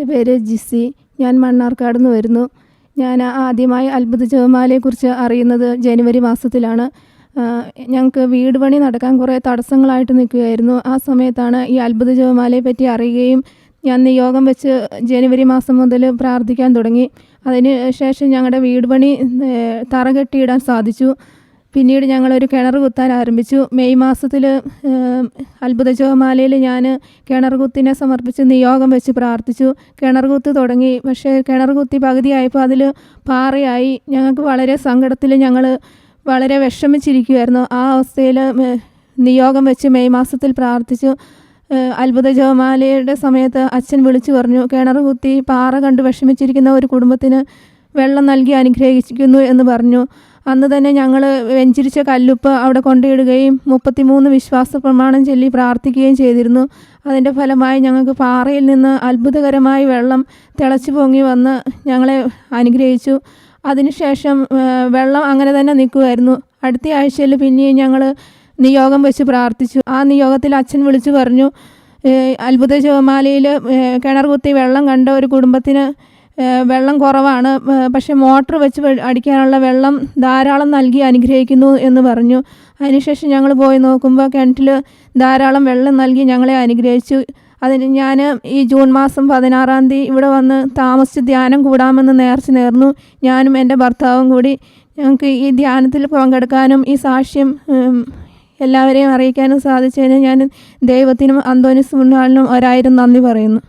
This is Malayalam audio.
എന്റെ പേര് ജിസി ഞാൻ മണ്ണാർക്കാട് നിന്ന് വരുന്നു. ഞാൻ ആദ്യമായി അത്ഭുത ജപമാലയെക്കുറിച്ച് അറിയുന്നത് ജനുവരി മാസത്തിലാണ്. ഞങ്ങൾക്ക് വീട് പണി നടക്കാൻ കുറേ തടസ്സങ്ങളായിട്ട് നിൽക്കുകയായിരുന്നു. ആ സമയത്താണ് ഈ അത്ഭുത ജപമാലയെ പറ്റി അറിയുകയും ഞാൻ നിയോഗം വെച്ച് ജനുവരി മാസം മുതൽ പ്രാർത്ഥിക്കാൻ തുടങ്ങി. അതിന് ശേഷം ഞങ്ങളുടെ വീട് പണി തറ കെട്ടിയിടാൻ സാധിച്ചു. പിന്നീട് ഞങ്ങളൊരു കിണർ കുത്താൻ ആരംഭിച്ചു. മെയ് മാസത്തിൽ അത്ഭുത ജോമാലയിൽ ഞാൻ കിണർ കുത്തിനെ സമർപ്പിച്ച് നിയോഗം വെച്ച് പ്രാർത്ഥിച്ചു. കിണർ കുത്ത് തുടങ്ങി. പക്ഷേ കിണർ കുത്തി പകുതിയായപ്പോൾ അതിൽ പാറയായി. ഞങ്ങൾക്ക് വളരെ സങ്കടത്തിൽ ഞങ്ങൾ വളരെ വിഷമിച്ചിരിക്കുമായിരുന്നു ആ അവസ്ഥയിൽ നിയോഗം വെച്ച് മെയ് മാസത്തിൽ പ്രാർത്ഥിച്ചു. അത്ഭുത ജോമാലയുടെ സമയത്ത് അച്ഛൻ വിളിച്ചു പറഞ്ഞു കിണർ കുത്തി പാറ കണ്ട് വിഷമിച്ചിരിക്കുന്ന ഒരു കുടുംബത്തിന് വെള്ളം നൽകി അനുഗ്രഹിക്കുന്നു എന്ന് പറഞ്ഞു. അന്ന് തന്നെ ഞങ്ങൾ വെഞ്ചിരിച്ച കല്ലുപ്പ് അവിടെ കൊണ്ടിടുകയും മുപ്പത്തിമൂന്ന് വിശ്വാസ പ്രമാണം ചൊല്ലി പ്രാർത്ഥിക്കുകയും ചെയ്തിരുന്നു. അതിന്റെ ഫലമായി ഞങ്ങൾക്ക് പാറയിൽ നിന്ന് അത്ഭുതകരമായി വെള്ളം തിളച്ചു പൊങ്ങി വന്ന് ഞങ്ങളെ അനുഗ്രഹിച്ചു. അതിനുശേഷം വെള്ളം അങ്ങനെ തന്നെ നിൽക്കുമായിരുന്നു അടുത്ത ആഴ്ചയിൽ പിന്നെയും ഞങ്ങൾ നിയോഗം വെച്ച് പ്രാർത്ഥിച്ചു. ആ നിയോഗത്തിൽ അച്ഛൻ വിളിച്ചു പറഞ്ഞു അത്ഭുത ജപമാലയിൽ കിണർ കുത്തി വെള്ളം കണ്ട ഒരു കുടുംബത്തിന് വെള്ളം കുറവാണ്. പക്ഷേ മോട്ടർ വെച്ച് അടിക്കാനുള്ള വെള്ളം ധാരാളം നൽകി അനുഗ്രഹിക്കുന്നു എന്ന് പറഞ്ഞു. അതിനുശേഷം ഞങ്ങൾ പോയി നോക്കുമ്പോൾ കിണറ്റിൽ ധാരാളം വെള്ളം നൽകി ഞങ്ങളെ അനുഗ്രഹിച്ചു. അതിന് ഞാൻ ഈ ജൂൺ മാസം പതിനാറാം തീയതി ഇവിടെ വന്ന് താമസിച്ച് ധ്യാനം കൂടാമെന്ന് നേർച്ച നേർന്നു. ഞാനും എന്റെ ഭർത്താവും കൂടി ഞങ്ങൾക്ക് ഈ ധ്യാനത്തിൽ പങ്കെടുക്കാനും ഈ സാക്ഷ്യം എല്ലാവരെയും അറിയിക്കാനും സാധിച്ചതിന് ഞാൻ ദൈവത്തിനും അന്തോനിസ് മുന്നാളിനും ഒരായിരം നന്ദി പറയുന്നു.